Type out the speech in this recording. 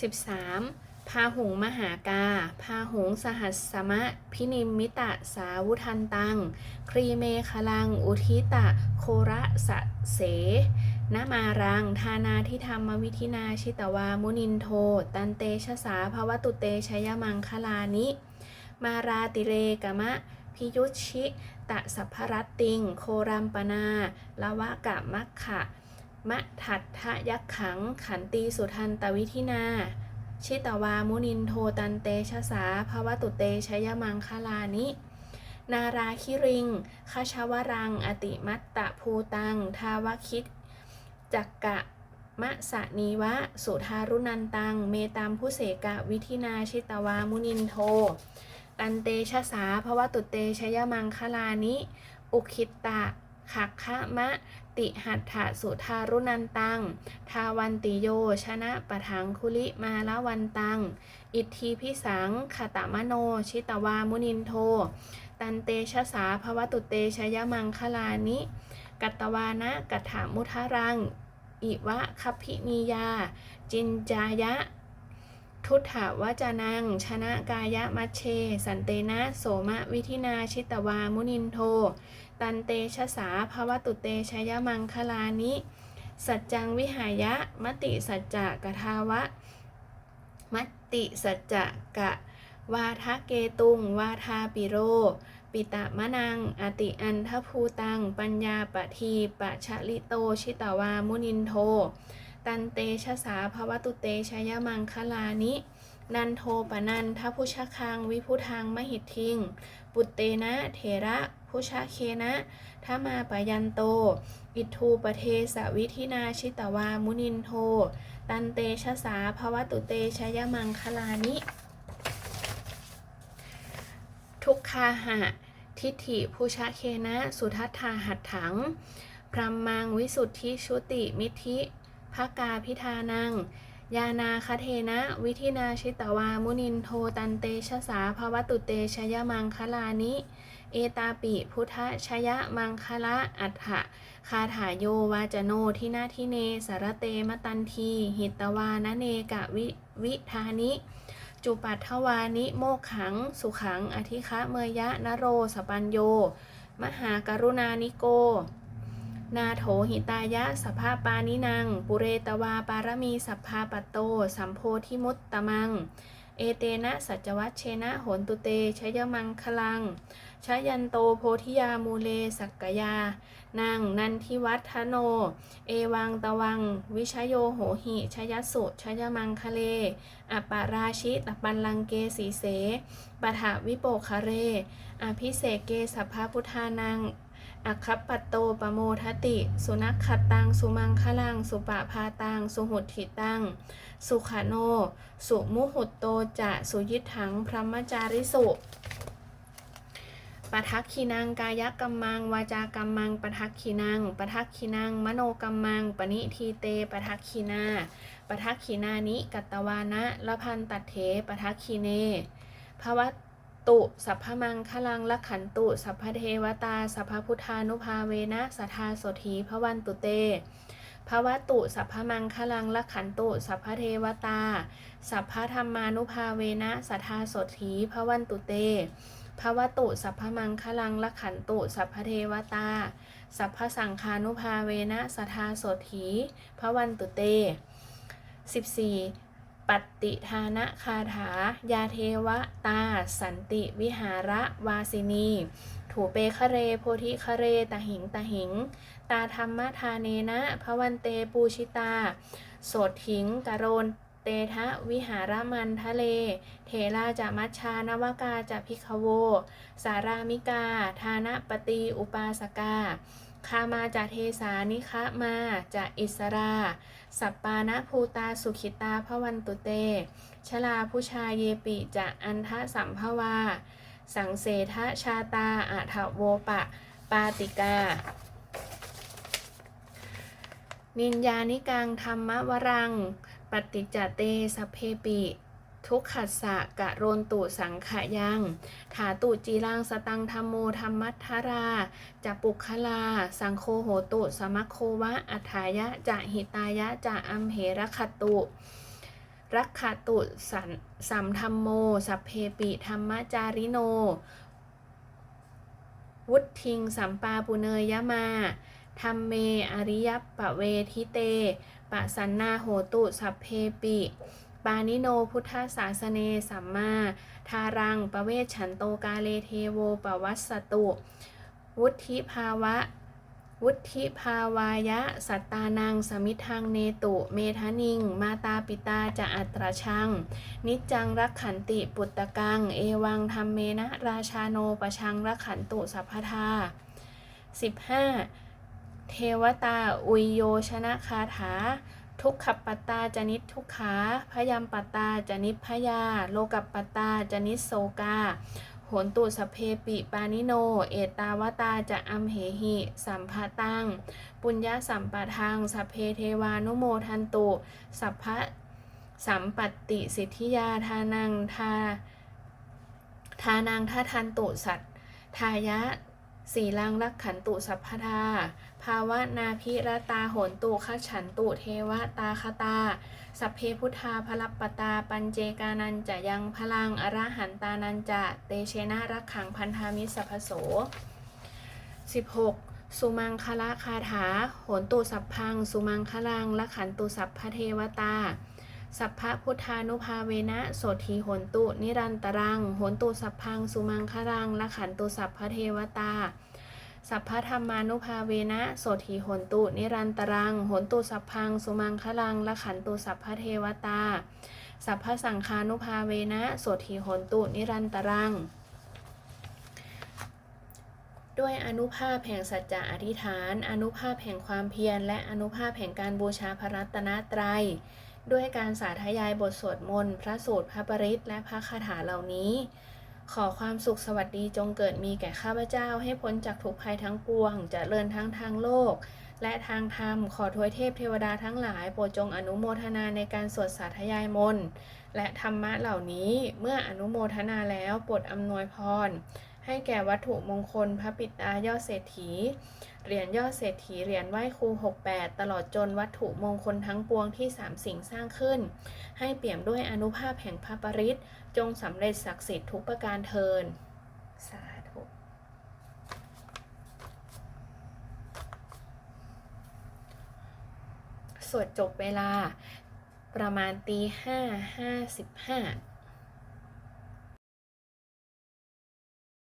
13. พาหุงมหากา พาหุงสหัสสมะ พินิมมิตะสาวุทันตัง ครีเมคลัง อุทิตะ โคระสะเสนามารัง ทานาทิธรรมวิธินาชิตวามุนินโท ตันเตชะสาภวตุเตชยมังคลานิ มาราติเรกมะ พิยุชิ ตะสัพพรัตติง โครัมปนาละวะกะมัคคะ มะทัตทะยักขัง ขันตีสุทันตวิธินา ชิตวามุนินโทตันเตชะสาภวตุเตชยมังคลานิ นาราคิริงคชวรัง อติมัตตะภูตัง ทาวคิดจักกะมะสะนีวะ สุทารุนันตัง เมตามผู้เสกะวิธินาชิตวามุนินโท ตันเตชะสาภวตุเตชยมังคลานิ อุคิตตะ ขักคะมะ ติหัตถะสุทารุนันตัง ทาวันติโย ชนะปะทังคุลิมาละวันตัง อิทธิพิสังขตมโน ชิตวามุนินโท ตันเตชะสาภวตุเตชยมังคลานิ กัตตวานะกัตถามุทารัง อิวะคัพพินียา จินจายะทุตถาวจานัง ชนะกายะมัชเช สันเตนะ โสมะวิธินาชิตวามุนินโท ตันเตชะสาภวตุเตชยมังคลานิ สัจจังวิหายะ มติสัจจะกทาวะ มติสัจจะกะ วาทะเกตุง วาทาปิโร ปิตะมะนัง อติอันทภูตัง ปัญญาปะทีปะชะลิโต ชิตวามุนินโท ตันเตชะสาภวตุเตชยมังคลานิ นันโทปนันทพุชะคัง วิพุทังมหิทิง ปุตเตนะเถระพุชะเคนะทามาปยันโต อิทูปเทสวิธินาชิตวามุนินโท ตันเตชะสาภวตุเตชยมังคลานิ ทุกคาหะ ทิฏฐิภูชะเคนะ สุทัตถาหัตถัง พรหมังวิสุทธิชุติมิธิภกาพิธานัง ยานาคเทนะ วิธินาชิตวามุนินโทตันเตชะสาภวตุเตชยมังคลานิ เอตาปิพุทธชยมังคละอัฏฐะคาถาโยวาจโนทินาทิเนสารเตมตันที หิตวานเนกะวิวิธานิ จุปัทวานิโมขัง สุขัง อธิคะเมยะนโรสปัญโย มหากรุณานิโก นาโถหิตายะสภาปานินัง ปุเรตวาปารมีสัพพาปตโต สัมโพธิมุตตมัง เอเตนะสัจวัชเชนะโหนตุเตชยมังคลังชยันโตโพธิยามูเลสักกยานางนันทิวัฒโน เอวังตะวัง วิชโยโหหิชยสุชยมังคะเล อปาราชิตปันลังเกสีเสปะถาวิโปคะเร อภิเสเกสัพพพุทธานัง อัคคปตโตปโมทติ สุนักขตัง สุมังคลัง สุปะพาตัง สุหุติตัง สุขโน สุมุหุตโตจะสุยิถัง พรหมจาริสุปทักขินังกายกรรมัง วาจากรรมังปทักขินังปทักขินังมโนกรรมัง ปณิทีเตปทักขินาปทักขินานิกัตวานะละพันตัดเถปทักขิเนภวตุ ตุสัพพมังคลังละขันตุสัพพเทวตาสัพพพุทธานุภาเวนะสัทธาโสธีพระวันตุเตภวตุสัพพมังคลังละขันตุสัพพเทวตาสัพพธรรมานุภาเวนะสัทธาโสธีพระวันตุเตภวตุสัพพมังคลังละขันตุสัพพเทวตาสัพพสังคานุภาเวนะสัทธาโสธีพระวันตุเต 14. ปฏิทานะคาถา ยาเทวตา สันติวิหาระวาสินี ถูเปคะเรโพธิคะเรตหิงตหิง ตาธรรมทาเนนะพวันเตปูชิตา โสดถิงกโรน เตทะวิหารมันทะเล เทราจะมัชชานวกาจะพิคโว สารามิกาทานะปตีอุปาสกาคามาจะเทสานิคะมาจะอิสรา สัปปานะภูตาสุขิตาพวันตุเต ชลาผู้ชาเยปิจะอันทะสัมภวา สังเสทะชาตาอาถโวปะ ปาติกา นินยานิกังธรรมวรัง ปฏิจจเตสัพเพปิ ทุกขัสสะกะโรนตุสังขยัง ถาตุจีรังสตังธรรมโมธรรมัทธาราจะปุคลา สังโคโหตุสมัคโควะ อัฏายะจะหิตายะจะอัมเหระคตุรักขตุสันสัมธรรมโม สัพเพปิธรรมจาริโน วุฒทิงสัมปาปุเนยยมา ธรรมเม อริยปะเวทิเต ปะสันนาโหตุสัพเพปิ ปานิโนพุทธศาสเนสัมมา ทารังปะเวชฉันโตกาเลเทโวปวัสสตุ วุธิภาวะ วุธิภาวายะ สัตตานังสมิทังเนตุ เมทานิง มาตาปิตาจะอัตราชัง นิจจังรักขันติปุตตะกัง เอวังธรรมเมนะราชาโนปะชังรักขันตุสัพพทา 15. เทวตา อุยโยชนะคาถา ทุกขปตตาจนิทุกขาพยามปตตาจนิพพยา โลกปตตาจนิโสกาโหนตุสเพปิปานิโน เอตาวตาจะอัมเหหิ สัมภาตัง ปุญญาสัมปะทังสเพเทวานุโมทันตุ สัพพะสัมปัตติสิทธิยาทานังทาทานังทาทันตุสัตทายะสีลังรักขันตุสัพพทา ภาวะนาพิรตาโหนตุขฉันตุเทวตาคตา สัพเพพุทธาพลัปตาปัญเจกานันจะยังพลังอรหันตานันจะเตเชนะรักขังพันธามิสัพพโส 16. สุมังคละคาถา โหนตุสัพพัง สุมังคลังละขันตุสัพพเทวตา สัพพพุทธานุภาเวนะโสทีโหนตุ นิรันตรัง โหนตุสัพพัง สุมังคลังละขันตุสัพพเทวตา สัพพะธรรมานุภาเวนะโสทีหนตุ นิรันตรังหนตุสัพพัง สุมังคลังละขันตุสัพพเทวตา สัพพะสังฆานุภาเวนะโสทีหนตุ นิรันตรัง ด้วยอนุภาพแห่งสัจจะอธิษฐาน อนุภาพแห่งความเพียร และอนุภาพแห่งการบูชาพระรัตนตรัย ด้วยการสาธยายบทสวดมนต์ พระสูตรพระปริตและพระคาถาเหล่านี้ ขอความสุขสวัสดีจงเกิดมีแก่ข้าพเจ้า ให้พ้นจากทุกภัยทั้งปวงจเจริญทั้งทางโลก และทางธรรม ขอทวยเทพเทวดาทั้งหลาย โปรดจงอนุโมทนาในการสวดสาธยายมนต์และธรรมะเหล่านี้เมื่ออนุโมทนาแล้วโปรดอำนวยพร ให้แก่วัตถุมงคล พระปิตายอดเศรษฐี เหรียญยอดเศรษฐี เหรียญไหว้ครู 68 ตลอดจนวัตถุมงคลทั้งปวงที่สามสิ่งสร้างขึ้น ให้เปี่ยมด้วยอนุภาพแห่งพระปริตรจงสำเร็จศักดิ์สิทธิ์ทุกประการเทินสาธุสวดจบเวลาประมาณตีห้าห้าสิบห้า